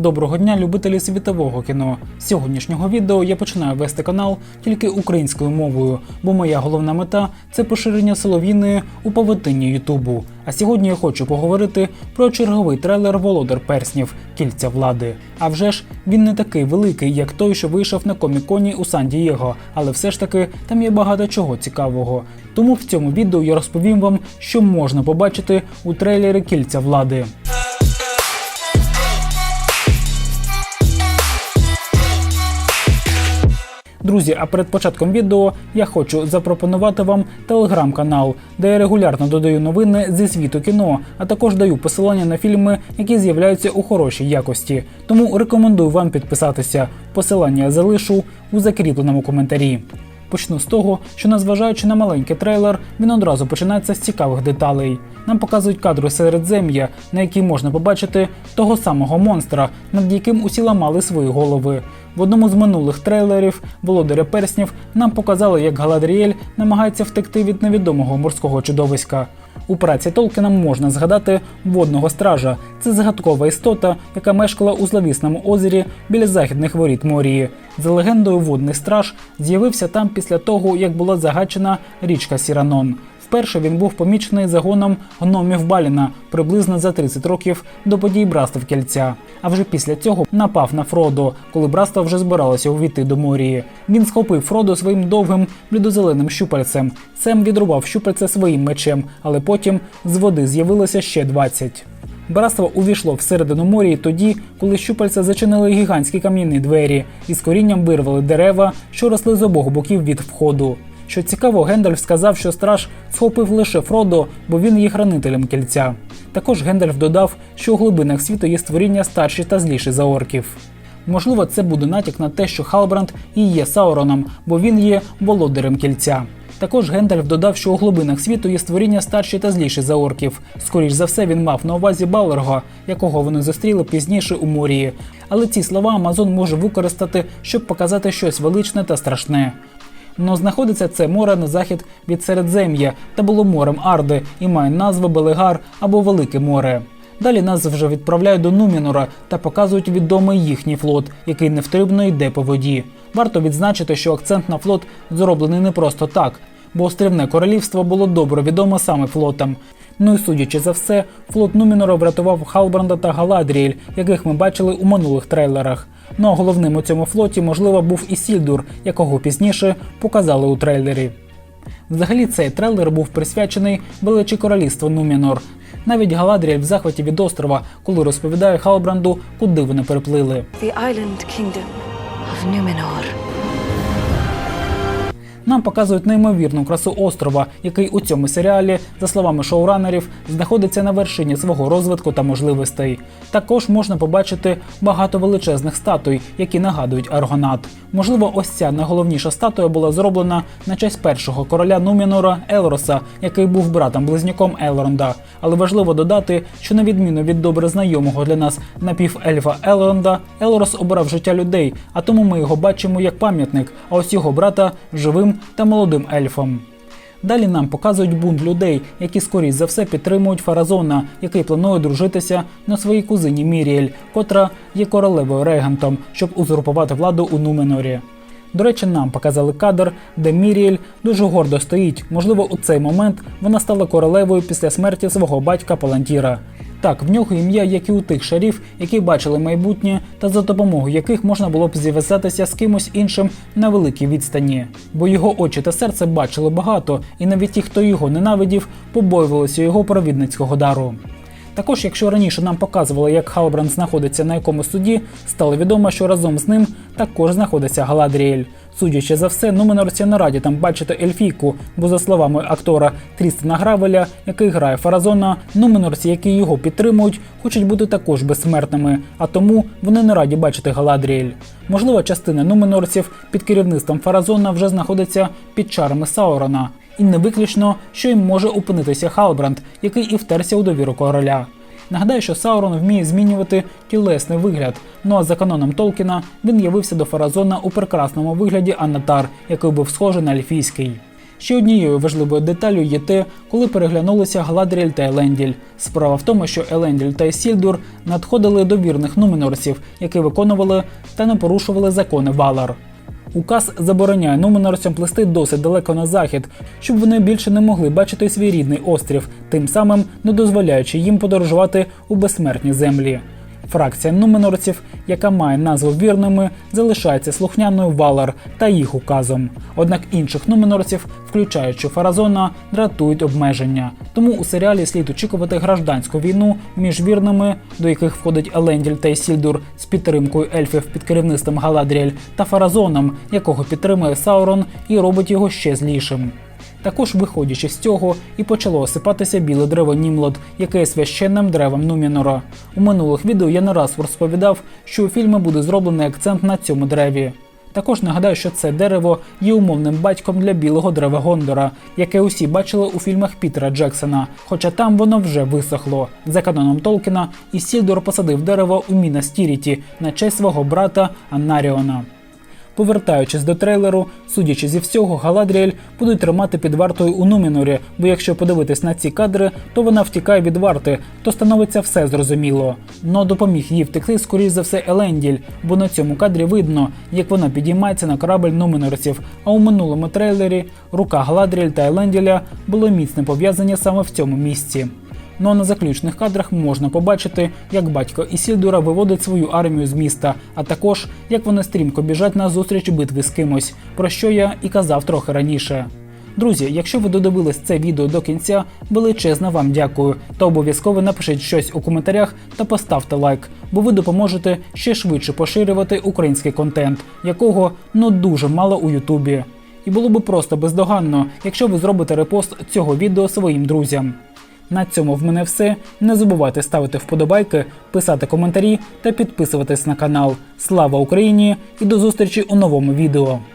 Доброго дня, любителі світового кіно. З сьогоднішнього відео я починаю вести канал тільки українською мовою, бо моя головна мета це поширення солов'їної у павутинні Ютубу. А сьогодні я хочу поговорити про черговий трейлер Володар Перснів Кільця влади. А вже ж він не такий великий, як той, що вийшов на коміконі у Сан-Дієго, але все ж таки там є багато чого цікавого. Тому в цьому відео я розповім вам, що можна побачити у трейлері Кільця влади. Друзі, а перед початком відео я хочу запропонувати вам телеграм-канал, де я регулярно додаю новини зі світу кіно, а також даю посилання на фільми, які з'являються у хорошій якості. Тому рекомендую вам підписатися. Посилання залишу у закріпленому коментарі. Почну з того, що незважаючи на маленький трейлер, він одразу починається з цікавих деталей. Нам показують кадри середзем'я, на якій можна побачити того самого монстра, над яким усі ламали свої голови. В одному з минулих трейлерів Володаря перснів нам показали, як Галадріель намагається втекти від невідомого морського чудовиська. У праці Толкіна можна згадати водного стража. Це загадкова істота, яка мешкала у зловісному озері біля західних воріт Морії. За легендою, водний страж з'явився там після того, як була загачена річка Сіранон. Вперше він був помічений загоном гномів Баліна приблизно за 30 років до подій братств кільця. А вже після цього напав на Фродо, коли братство вже збиралося увійти до Морії. Він схопив Фродо своїм довгим блідозеленим щупальцем. Сем відрубав щупальце своїм мечем, але потім з води з'явилося ще 20. Братство увійшло всередину морії тоді, коли щупальця зачинили гігантські кам'яні двері і з корінням вирвали дерева, що росли з обох боків від входу. Що цікаво, Гендальф сказав, що страж схопив лише Фродо, бо він є хранителем кільця. Також Гендальф додав, що у глибинах світу є створіння старші та зліші за орків. Можливо, це буде натяк на те, що Халбранд і є Сауроном, бо він є володарем кільця. Також Гендальф додав, що у глибинах світу є створіння старші та зліші за орків. Скоріш за все, він мав на увазі Балерга, якого вони зустріли пізніше у морії. Але ці слова Амазон може використати, щоб показати щось величне та страшне. Но знаходиться це море на захід від Середзем'я та було морем Арди і має назву Белегар або Велике море. Далі нас вже відправляють до Нумінора та показують відомий їхній флот, який невтрибно йде по воді. Варто відзначити, що акцент на флот зроблений не просто так, бо острівне королівство було добре відоме саме флотам. Ну і судячи за все, флот Нумінора врятував Халбранда та Галадріель, яких ми бачили у минулих трейлерах. Ну а головним у цьому флоті, можливо, був і Сільдур, якого пізніше показали у трейлері. Взагалі цей трейлер був присвячений величі королівству Нумінор. Навіть Галадріель в захваті від острова, коли розповідає Халбранду, куди вони переплили. The island kingdom of Numenor. Нам показують неймовірну красу острова, який у цьому серіалі, за словами шоуранерів, знаходиться на вершині свого розвитку та можливостей. Також можна побачити багато величезних статуй, які нагадують Аргонат. Можливо, ось ця найголовніша статуя була зроблена на честь першого короля Нумінора Елроса, який був братом-близняком Елронда. Але важливо додати, що на відміну від добре знайомого для нас напівельфа Елронда, Елрос обирав життя людей, а тому ми його бачимо як пам'ятник, а ось його брата живим та молодим ельфом. Далі нам показують бунт людей, які скоріш за все підтримують Фаразона, який планує дружитися на своїй кузині Міріель, котра є королевою регентом, щоб узурпувати владу у Нуменорі. До речі, нам показали кадр, де Міріель дуже гордо стоїть. Можливо, у цей момент вона стала королевою після смерті свого батька Палантіра. Так, в нього ім'я, як і у тих шарів, які бачили майбутнє, та за допомогою яких можна було б зв'язатися з кимось іншим на великій відстані. Бо його очі та серце бачили багато, і навіть ті, хто його ненавидів, побоювалися його провідницького дару. Також, якщо раніше нам показували, як Халбранд знаходиться на якомусь суді, стало відомо, що разом з ним також знаходиться Галадріель. Судячи за все, Нуменорці не раді там бачити Ельфійку, бо за словами актора Трістена Гравеля, який грає Фаразона, Нуменорці, які його підтримують, хочуть бути також безсмертними, а тому вони не раді бачити Галадріель. Можливо, частина нуменорців під керівництвом Фаразона вже знаходиться під чарами Саурона, і не виключно, що їм може опинитися Халбранд, який і втерся у довіру короля. Нагадаю, що Саурон вміє змінювати тілесний вигляд. Ну а за каноном Толкіна він явився до Фаразона у прекрасному вигляді Анатар, який був схожий на ельфійський. Ще однією важливою деталю є те, коли переглянулися Гладріель та Еленділь. Справа в тому, що Еленділь та Ісільдур надходили до вірних нуменорців, які виконували та не порушували закони Валар. Указ забороняє нуменорцям плисти досить далеко на захід, щоб вони більше не могли бачити свій рідний острів, тим самим не дозволяючи їм подорожувати у безсмертні землі. Фракція нуменорців, яка має назву вірними, залишається слухняною Валар та їх указом. Однак інших нуменорців, включаючи Фаразона, дратують обмеження. Тому у серіалі слід очікувати гражданську війну між вірними, до яких входить Еленділь та Ісільдур з підтримкою ельфів під керівництвом Галадріель та Фаразоном, якого підтримує Саурон і робить його ще злішим. Також, виходячи з цього, і почало осипатися біле дерево Німлод, яке є священним древом Нумінора. У минулих відео я не раз розповідав, що у фільмі буде зроблений акцент на цьому дереві. Також нагадаю, що це дерево є умовним батьком для білого дерева Гондора, яке усі бачили у фільмах Пітера Джексона, хоча там воно вже висохло. За каноном Толкіна, Ісільдор посадив дерево у Мінас Тіріті на честь свого брата Аннаріона. Повертаючись до трейлеру, судячи зі всього, Галадріель будуть тримати під вартою у Нумінорі, бо якщо подивитись на ці кадри, то вона втікає від варти, то становиться все зрозуміло. Но допоміг їй втекти, скоріш за все, Еленділь, бо на цьому кадрі видно, як вона підіймається на корабль нумінорців. А у минулому трейлері рука Галадріель та Еленділя були міцно пов'язані саме в цьому місці. Ну а на заключних кадрах можна побачити, як батько Ісільдура виводить свою армію з міста, а також як вони стрімко біжать на зустріч битви з кимось, про що я і казав трохи раніше. Друзі, якщо ви додивились це відео до кінця, величезно вам дякую. Та обов'язково напишіть щось у коментарях та поставте лайк, бо ви допоможете ще швидше поширювати український контент, якого ну дуже мало у Ютубі. І було би просто бездоганно, якщо ви зробите репост цього відео своїм друзям. На цьому в мене все. Не забувайте ставити вподобайки, писати коментарі та підписуватись на канал. Слава Україні! І до зустрічі у новому відео.